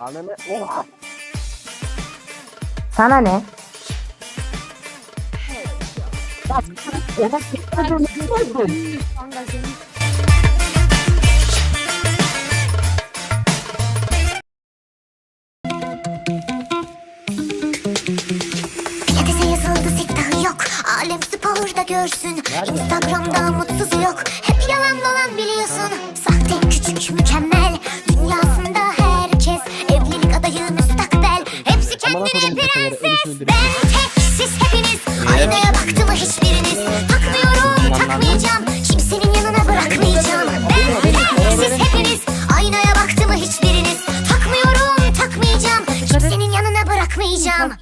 Ananı oha. Sana ne? Yok. Alem sporda görsün. Instagram'da mutsuz yok Amına tepeleri, prenses ölüsünü Ben tek siz hepiniz. Aynaya baktı mı hiçbiriniz? Takmıyorum takmayacağım. Kimsenin yanına bırakmayacağım. Ben tek siz hepiniz. Aynaya baktı mı hiçbiriniz? Takmıyorum takmayacağım. Kimsenin yanına bırakmayacağım.